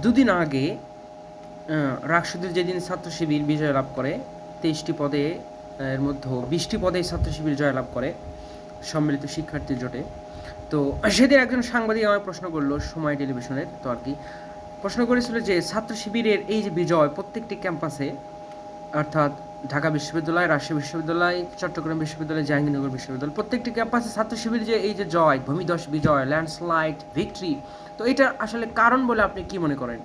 দুদিন আগে রাকসুদের যেদিন ছাত্র শিবির বিজয় লাভ করে, তেইশটি পদে এর মধ্যে বিশটি পদে ছাত্র শিবির জয় লাভ করে, সম্মিলিত শিক্ষার্থীর জোটে। তো সেদিন একজন সাংবাদিক আমার প্রশ্ন করল সময় টেলিভিশনের, তো আর কি। প্রশ্ন করেছিল যে ছাত্র শিবিরের এই যে বিজয় প্রত্যেকটি ক্যাম্পাসে অর্থাৎ ঢাকা বিশ্ববিদ্যালয়, রাজশাহী বিশ্ববিদ্যালয়, চট্টগ্রাম বিশ্ববিদ্যালয়, জাহাঙ্গীরনগর বিশ্ববিদ্যালয়, প্রত্যেকটি ক্যাম্পাসে ছাত্র শিবির যে এই যে জয় ভূমিদশ বিজয় ল্যান্ডস্লাইড ভিক্টরি তো এটা আসলে কারণ বলে আপনি কি মনে করেন?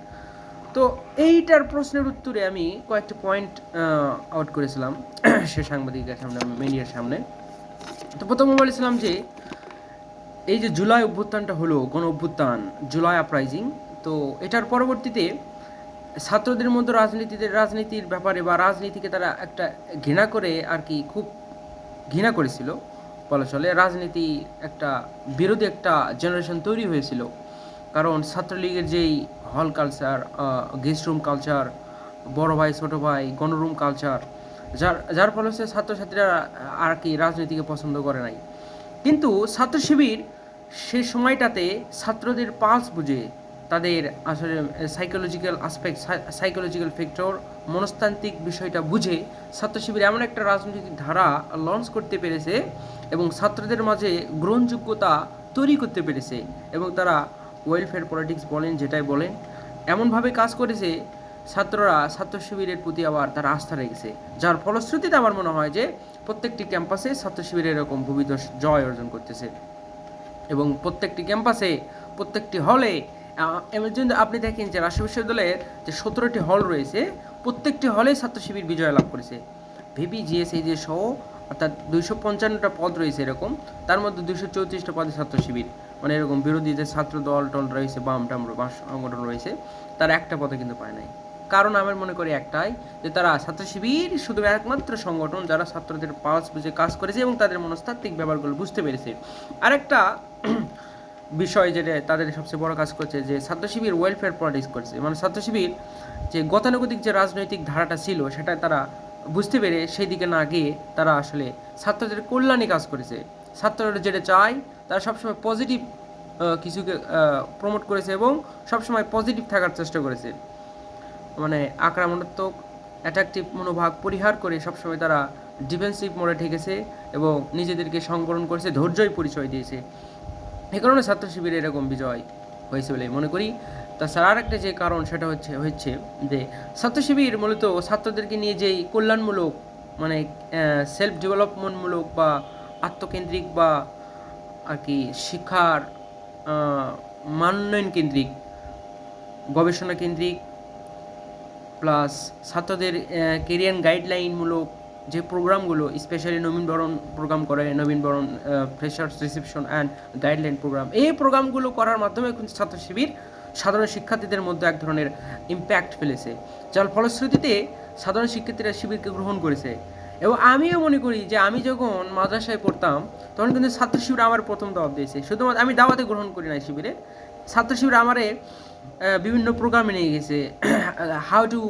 তো এইটার প্রশ্নের উত্তরে আমি কয়েকটি পয়েন্ট আউট করেছিলাম সে সাংবাদিকের সামনে, মিডিয়ার সামনে। তো প্রথমে বলেছিলাম যে এই যে জুলাই অভ্যুত্থানটা হলো গণ অভ্যুত্থান, জুলাই আপরাইজিং তো এটার পরবর্তীতে ছাত্রদের মধ্যে রাজনীতিতে রাজনীতির ব্যাপারে বা রাজনীতিকে তারা একটা ঘৃণা করে আর কি খুব ঘৃণা করেছিল। বলা চলে রাজনীতি একটা বিরোধী একটা জেনারেশন তৈরি হয়েছিল। কারণ ছাত্রলীগের যেই হল কালচার গেস্ট রুম কালচার বড় ভাই, ছোট ভাই, গণরুম কালচার যার যার ফলে ছাত্রছাত্রীরা আর কি রাজনীতিকে পছন্দ করে নাই। কিন্তু ছাত্র শিবির সেই সময়টাতে ছাত্রদের পালস বুঝে তাদের আসলে সাইকোলজিক্যাল আসপেক্ট সাইকোলজিক্যাল ফ্যাক্টর মনস্তান্ত্রিক বিষয়টা বুঝে ছাত্র শিবির এমন একটা রাজনৈতিক ধারা লঞ্চ করতে পেরেছে এবং ছাত্রদের মাঝে গ্রহণযোগ্যতা তৈরি করতে পেরেছে এবং তারা ওয়েলফেয়ার পলিটিক্স বলেন, যেটাই বলেন, এমনভাবে কাজ করেছে, ছাত্ররা ছাত্র শিবিরের প্রতি আবার তারা আস্থা রেখেছে। যার ফলশ্রুতিতে আমার মনে হয় যে প্রত্যেকটি ক্যাম্পাসে ছাত্র শিবির এরকম ভূমিদশ জয় অর্জন করতেছে এবং প্রত্যেকটি ক্যাম্পাসে, প্রত্যেকটি হলে এমন যদি আপনি দেখেন যে রাজশাহী বিশ্ববিদ্যালয়ের যে সতেরোটি হল রয়েছে, প্রত্যেকটি হলে ছাত্র শিবির বিজয় লাভ করেছে। জিএসএই যে সহ অর্থাৎ দুইশো পঞ্চান্নটা পদ রয়েছে এরকম। তার মধ্যে দুইশো চৌত্রিশটা পদে ছাত্র শিবির মানে এরকম বিরোধী যে ছাত্র দল টল রয়েছে, বাম টাম সংগঠন রয়েছে, তার একটা পদে কিন্তু পায় নাই। কারণ আমার মনে করি একটাই, যে তারা ছাত্র শিবির শুধু একমাত্র সংগঠন যারা ছাত্রদের পালস বুঝে কাজ করেছে এবং তাদের মনস্তাত্ত্বিক ব্যাপারগুলো বুঝতে পেরেছে। আরেকটা বিষয় যেটা তাদের সবচেয়ে বড় কাজ করছে যে ছাত্র শিবির ওয়েলফেয়ার পলিটিক্স করছে। মানে ছাত্র শিবির যে গতানুগতিক যে রাজনৈতিক ধারাটা ছিল, সেটা তারা বুঝতে পেরে সেই দিকে না গিয়ে তারা আসলে ছাত্রদের কল্যাণে কাজ করেছে। ছাত্ররা যেটা চায়, তারা সবসময় পজিটিভ কিছুকে প্রমোট করেছে এবং সবসময় পজিটিভ থাকার চেষ্টা করেছে। মানে আক্রমণাত্মক অ্যাট্রাকটিভ মনোভাব পরিহার করে সবসময় তারা ডিফেন্সিভ মোডে ঠেকেছে এবং নিজেদেরকে সংবরণ করেছে, ধৈর্যই পরিচয় দিয়েছে। এই কারণে ছাত্র শিবিরে এরকম বিজয় হয়েছে বলে মনে করি। তাছাড়া আর একটা যে কারণ সেটা হচ্ছে হচ্ছে যে ছাত্র শিবির মূলত ছাত্রদেরকে নিয়ে যেই কল্যাণমূলক মানে সেলফ ডেভেলপমেন্টমূলক বা আত্মকেন্দ্রিক বা আর কি শিক্ষার মানোন্নয়ন কেন্দ্রিক, গবেষণা কেন্দ্রিক প্লাস ছাত্রদের কেরিয়ার গাইডলাইনমূলক যে প্রোগ্রামগুলো স্পেশালি নবীনবরণ প্রোগ্রাম করে নবীনবরণ freshers reception and guideline programme এই প্রোগ্রামগুলো করার মাধ্যমে কিন্তু ছাত্র শিবির সাধারণ শিক্ষার্থীদের মধ্যে এক ধরনের ইম্প্যাক্ট ফেলেছে। যার ফলশ্রুতিতে সাধারণ শিক্ষার্থীরা শিবিরকে গ্রহণ করেছে। এবং আমিও মনে করি যে আমি যখন মাদ্রাসায় পড়তাম, তখন কিন্তু ছাত্র শিবির আমার প্রথম দাওয়াত দিয়েছে। শুধুমাত্র আমি দাওয়াতে গ্রহণ করি না শিবিরে। ছাত্র শিবির আমারে বিভিন্ন প্রোগ্রামে নিয়ে গেছে। How to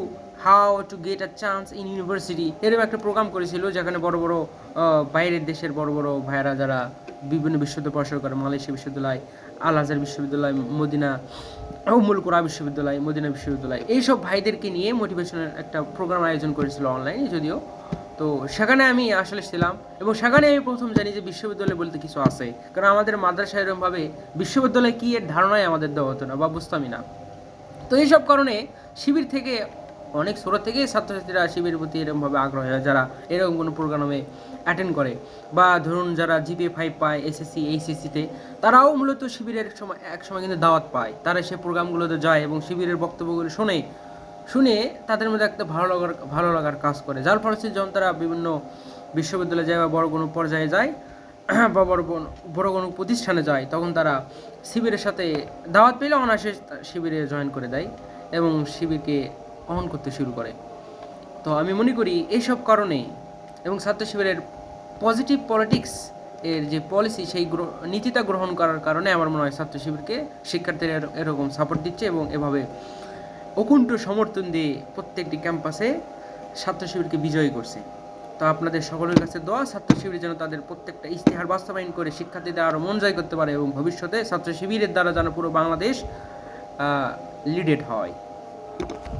how to get a chance in university এরকম একটা প্রোগ্রাম করেছিল, যেখানে বড় বড় বাইরের দেশের বড় বড় ভাইয়েরা যারা বিভিন্ন বিশ্ববিদ্যালয় পড়াশোনা করে, মালয়েশিয়া বিশ্ববিদ্যালয় আল আজহার বিশ্ববিদ্যালয়, মদিনা, উমুল কোরা বিশ্ববিদ্যালয়, মদিনা বিশ্ববিদ্যালয়, এইসব ভাইদেরকে নিয়ে মোটিভেশনের একটা প্রোগ্রাম আয়োজন করেছিল অনলাইনে যদিও। তো সেখানে আমি আসলে ছিলাম এবং সেখানে আমি প্রথম জানি যে বিশ্ববিদ্যালয় বলতে কিছু আছে। কারণ আমাদের মাদ্রাসা এরকমভাবে বিশ্ববিদ্যালয় কী এর ধারণাই আমাদের দেওয়া হতো না বা বুঝতামই না। তো এইসব কারণে শিবির থেকে অনেক ছোট থেকেই ছাত্রছাত্রীরা শিবিরের প্রতি এরকমভাবে আগ্রহ হয়, যারা এরকম কোনো প্রোগ্রামে অ্যাটেন্ড করে। বা ধরুন যারা জিপিএ ফাইভ পায় এসএসসি এইচএসসিতে তারাও মূলত শিবিরের সময় এক সময় কিন্তু দাওয়াত পায়। তারা সেই প্রোগ্রামগুলোতে যায় এবং শিবিরের বক্তব্যগুলো শোনে, শুনে তাদের মধ্যে একটা ভালো লাগার ভালো লাগার কাজ করে। যার ফলে যখন তারা বিভিন্ন বিশ্ববিদ্যালয়ে যায় বা বড় কোনো পর্যায়ে যায়, বা বড় বড় কোনো প্রতিষ্ঠানে যায়, তখন তারা শিবিরের সাথে দাওয়াত পেলে অনায়াসে শিবিরে জয়েন করে দেয় এবং শিবিরকে অন করতে শুরু করে। তো আমি মনে করি এইসব কারণে এবং ছাত্র শিবিরের পজিটিভ পলিটিক্স এর যে পলিসি সেই নীতিটা গ্রহণ করার কারণে আমার মনে হয় ছাত্র শিবিরকে শিক্ষার্থীরা এর- এরকম সাপোর্ট দিচ্ছে এবং এভাবে অকুণ্ঠ সমর্থন দিয়ে প্রত্যেকটি ক্যাম্পাসে ছাত্র শিবিরকে বিজয়ী করছে। তো আপনাদের সকলের কাছে দোয়া ছাত্র শিবির যেন তাদের প্রত্যেকটা ইশতেহার বাস্তবায়ন করে শিক্ষার্থীদের আরও মন জয় করতে পারে এবং ভবিষ্যতে ছাত্র শিবিরের দ্বারা যেন পুরো বাংলাদেশ লিডেড হয়।